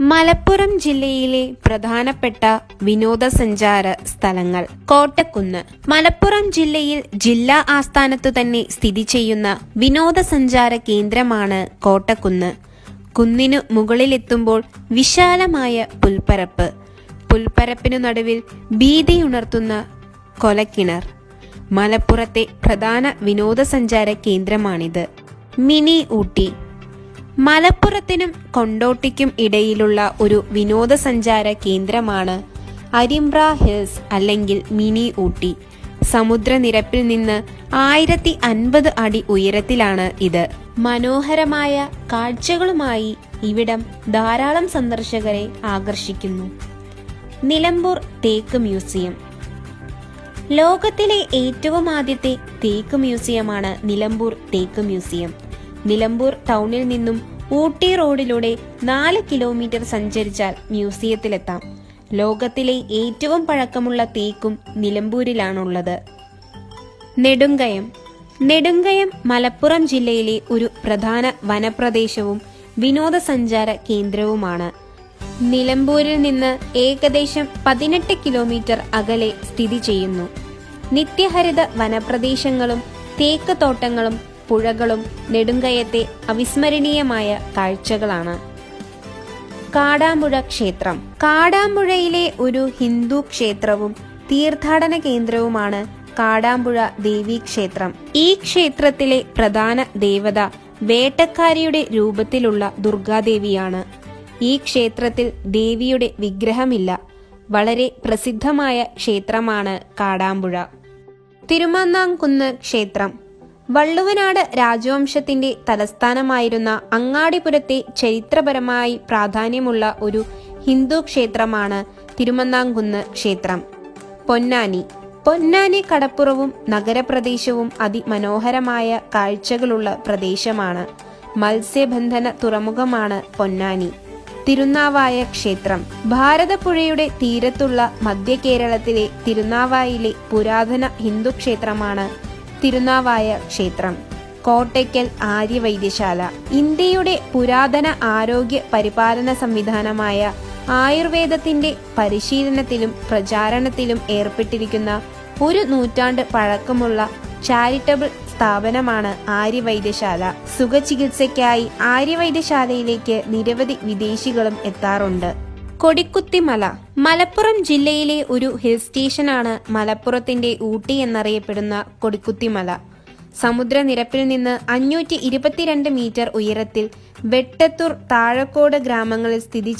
മലപ്പുറം ജില്ലയിലെ പ്രധാനപ്പെട്ട വിനോദസഞ്ചാര സ്ഥലങ്ങൾ കോട്ടക്കുന്ന്. മലപ്പുറം ജില്ലയിൽ ജില്ലാ ആസ്ഥാനത്തു തന്നെ സ്ഥിതി ചെയ്യുന്ന വിനോദസഞ്ചാര കേന്ദ്രമാണ് കോട്ടക്കുന്ന്. കുന്നിനു മുകളിലെത്തുമ്പോൾ വിശാലമായ പുൽപ്പരപ്പ്. പുൽപ്പരപ്പിനു നടുവിൽ ഭീതിയുണർത്തുന്ന കൊലക്കിണർ. മലപ്പുറത്തെ പ്രധാന വിനോദസഞ്ചാര കേന്ദ്രമാണിത്. മിനി ഊട്ടി. മലപ്പുറത്തിനും കൊണ്ടോട്ടിക്കും ഇടയിലുള്ള ഒരു വിനോദസഞ്ചാര കേന്ദ്രമാണ് അരിമ്പ്ര ഹിൽസ് അല്ലെങ്കിൽ മിനി ഊട്ടി. സമുദ്രനിരപ്പിൽ നിന്ന് ആയിരത്തി അൻപത് അടി ഉയരത്തിലാണ് ഇത്. മനോഹരമായ കാഴ്ചകളുമായി ഇവിടം ധാരാളം സന്ദർശകരെ ആകർഷിക്കുന്നു. നിലമ്പൂർ തേക്ക് മ്യൂസിയം. ലോകത്തിലെ ഏറ്റവും ആദ്യത്തെ തേക്ക് മ്യൂസിയമാണ് നിലമ്പൂർ തേക്ക് മ്യൂസിയം. നിലമ്പൂർ ടൗണിൽ നിന്നും ഊട്ടി റോഡിലൂടെ നാല് കിലോമീറ്റർ സഞ്ചരിച്ചാൽ മ്യൂസിയത്തിലെത്താം. ലോകത്തിലെ ഏറ്റവും പഴക്കമുള്ള തേക്കും നിലമ്പൂരിലാണുള്ളത്. നെടുങ്കയം. നെടുങ്കയം മലപ്പുറം ജില്ലയിലെ ഒരു പ്രധാന വനപ്രദേശവും വിനോദസഞ്ചാര കേന്ദ്രവുമാണ്. നിലമ്പൂരിൽ നിന്ന് ഏകദേശം പതിനെട്ട് കിലോമീറ്റർ അകലെ സ്ഥിതി ചെയ്യുന്നു. നിത്യഹരിത വനപ്രദേശങ്ങളും തേക്ക് തോട്ടങ്ങളും പുഴകളും നെടുങ്കയത്തെ അവിസ്മരണീയമായ കാഴ്ചകളാണ്. കാടാമ്പുഴ ക്ഷേത്രം. കാടാമ്പുഴയിലെ ഒരു ഹിന്ദു ക്ഷേത്രവും തീർത്ഥാടന കേന്ദ്രവുമാണ് കാടാമ്പുഴ ദേവീ ക്ഷേത്രം. ഈ ക്ഷേത്രത്തിലെ പ്രധാന ദേവത വേട്ടക്കാരിയുടെ രൂപത്തിലുള്ള ദുർഗാദേവിയാണ്. ഈ ക്ഷേത്രത്തിൽ ദേവിയുടെ വിഗ്രഹമില്ല. വളരെ പ്രസിദ്ധമായ ക്ഷേത്രമാണ് കാടാമ്പുഴ. തിരുമന്നാംകുന്ന് ക്ഷേത്രം. വള്ളുവനാട് രാജവംശത്തിന്റെ തലസ്ഥാനമായിരുന്ന അങ്ങാടിപുരത്തെ ചരിത്രപരമായി പ്രാധാന്യമുള്ള ഒരു ഹിന്ദു ക്ഷേത്രമാണ് തിരുമന്നാംകുന്ന് ക്ഷേത്രം. പൊന്നാനി. പൊന്നാനി കടപ്പുറവും നഗരപ്രദേശവും അതിമനോഹരമായ കാഴ്ചകളുള്ള പ്രദേശമാണ്. മത്സ്യബന്ധന തുറമുഖമാണ് പൊന്നാനി. തിരുനാവായ ക്ഷേത്രം. ഭാരതപ്പുഴയുടെ തീരത്തുള്ള മധ്യ കേരളത്തിലെ തിരുനാവായിലെ പുരാതന ഹിന്ദു ക്ഷേത്രമാണ് തിരുനാവായ ക്ഷേത്രം കോട്ടയ്ക്കൽ ആര്യവൈദ്യശാല ഇന്ത്യയുടെ പുരാതന ആരോഗ്യ പരിപാലന സംവിധാനമായ ആയുർവേദത്തിന്റെ പരിശീലനത്തിലും പ്രചാരണത്തിലും ഏർപ്പെട്ടിരിക്കുന്ന ഒരു നൂറ്റാണ്ട് പഴക്കമുള്ള ചാരിറ്റബിൾ സ്ഥാപനമാണ് ആര്യവൈദ്യശാല. സുഖചികിത്സയ്ക്കായി ആര്യവൈദ്യശാലയിലേക്ക് നിരവധി വിദേശികളും എത്താറുണ്ട്. കൊടിക്കുത്തിമല. മലപ്പുറം ജില്ലയിലെ ഒരു ഹിൽ സ്റ്റേഷനാണ് മലപ്പുറത്തിന്റെ ഊട്ടി എന്നറിയപ്പെടുന്ന കൊടിക്കുത്തിമല. സമുദ്രനിരപ്പിൽ നിന്ന് അഞ്ഞൂറ്റി ഇരുപത്തിരണ്ട് മീറ്റർ ഉയരത്തിൽ വെട്ടത്തൂർ താഴക്കോട് ഗ്രാമങ്ങളിൽ സ്ഥിതി